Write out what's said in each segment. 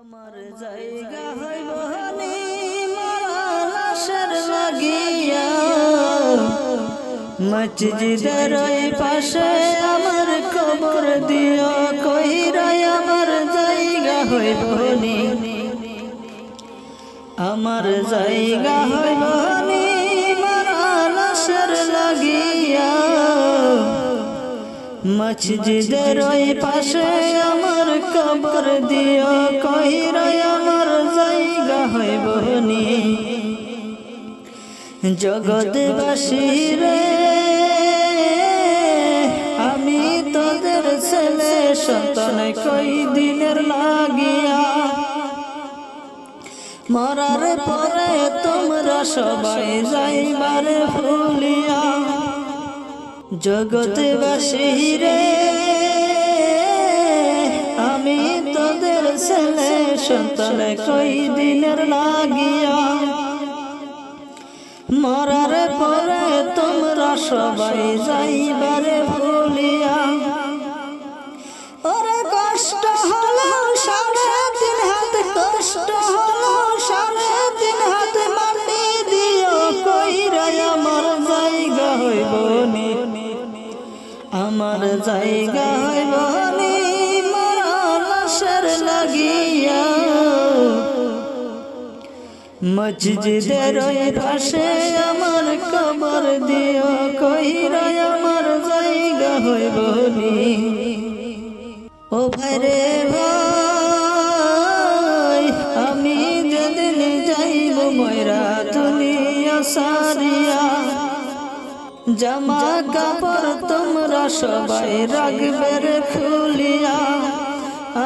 আমার জায়গা হইল হানি মারালাসের লাগিয়া। মসজিদের ওই পাশে আমার কবর দিও। কইরাই আমার জায়গা হইব নি আমার জায়গা হইব মসজিদের পাশে আমার কবর দিও কহিরাই আমার জায়গা হইব নি জগৎবাসী রে, আমি তোদের ছেলে, সন্তান কই দিনের লাগিয়া? মরার পরে তোমরা সবাই যাইবার ভুলিয়া। জগৎবাসী রে। আমি তোদের ছেলে সন্তান কই দিনের লাগিয়া। মরার পরে তোমরা সবাই যাইবারে ভুলিয়া। আমার জায়গা হইব নি মারালাসের লাগিয়া। মসজিদের ওই পাশে আমার কবর দিও কইরাই আমার জায়গা হইব নি ও ভাই রে ভাই, আমি যেদিন যাইব ময়রা দুনিয়া সারিয়া জামা কাপড় তোমরা সবাই রাখবে রে খুলিয়া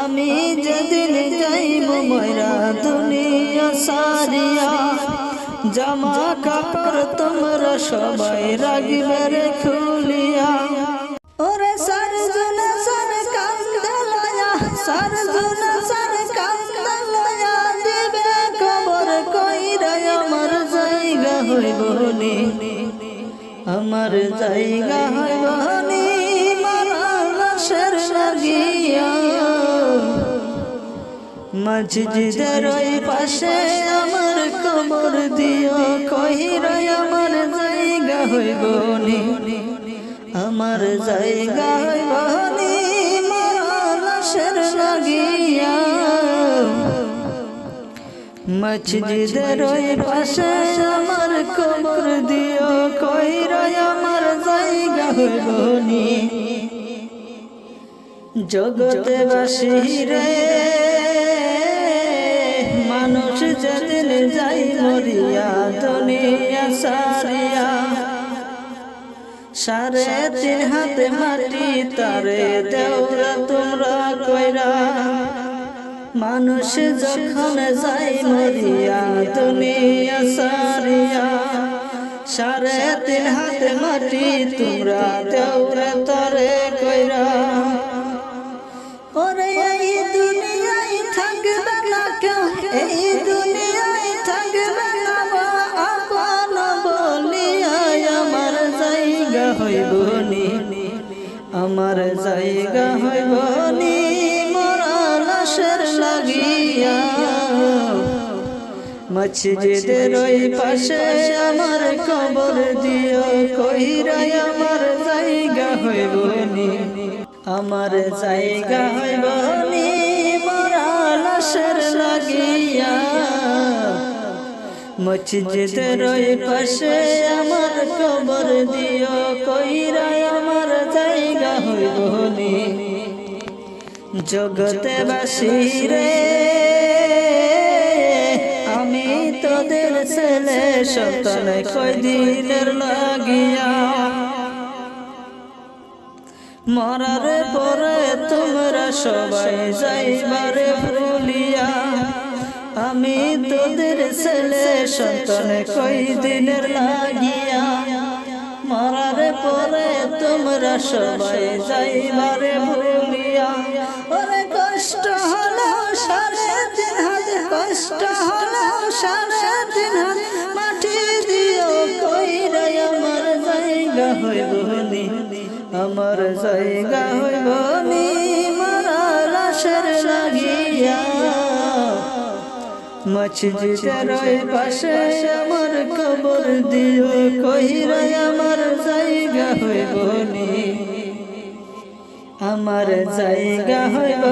আমি যেদিন যাইব ময়রা দুনিয়া সারিয়া। জামা কাপড় তোমরা সবাই রাখবে রে খুলিয়া ওরে আমার জায়গা হইব নি মারালাসের লাগিয়া। মসজিদের ওই পাশে আমার কবর দিও কইরা আমার জায়গা হইব নি। আমার জায়গা হইব নি মারালাসের লাগিয়া। মসজিদের ওই পাশে আমার কবর দিও জায়গা হইব নি জগতে বাসী রে। মানুষ যেদিন যাই মরিয়া দুনিয়া সারিয়া, সাড়ে তিন হাতে মাটি, তারে দেওরা তোমরা কইরা। মানুষ যখন যাই মরিয়া দুনিয়া সারিয়া সাড়ে তিন হাতে মাটি তোমরা দেওরা তরে কইরা। ওরে এই দুনিয়ায় থাকবে না কেউ, এই দুনিয়ায় থাকবে না আপন বলিয়া আমার জায়গা হইব নি। আমার জায়গা হইব নি মরালাসের লাগিয়া। মসজিদের ওই পাশে আমার কবর দিও, কইরাই আমার জায়গা হইব নি। আমার জায়গা হইব নি মরালাসের লাগিয়া। মসজিদের ওই পাশে আমার কবর দিও, কইরাই আমার জায়গা হইব নি। জগতে বাসী রে তোদের ছেলে সন্তান কই দিনের লাগিয়া মরার পরে তোমরা সবাই যাইবারে ভুলিয়া আমি তোদের ছেলে সন্তান কই দিনের লাগিয়া, মরার পরে তোমরা সবাই যাইবারে ভুলিয়া, ওরে কষ্ট হলো সাড়ে তিন হাত কষ্ট হলো সাড়ে জায়গা হইব নি, আমার জায়গা হইব নি মারা লাশের লাগিয়া। মসজিদের ওই পাশে আমার কবর দিও কহিরা আমার জায়গা হইব নি, আমার জায়গা হইব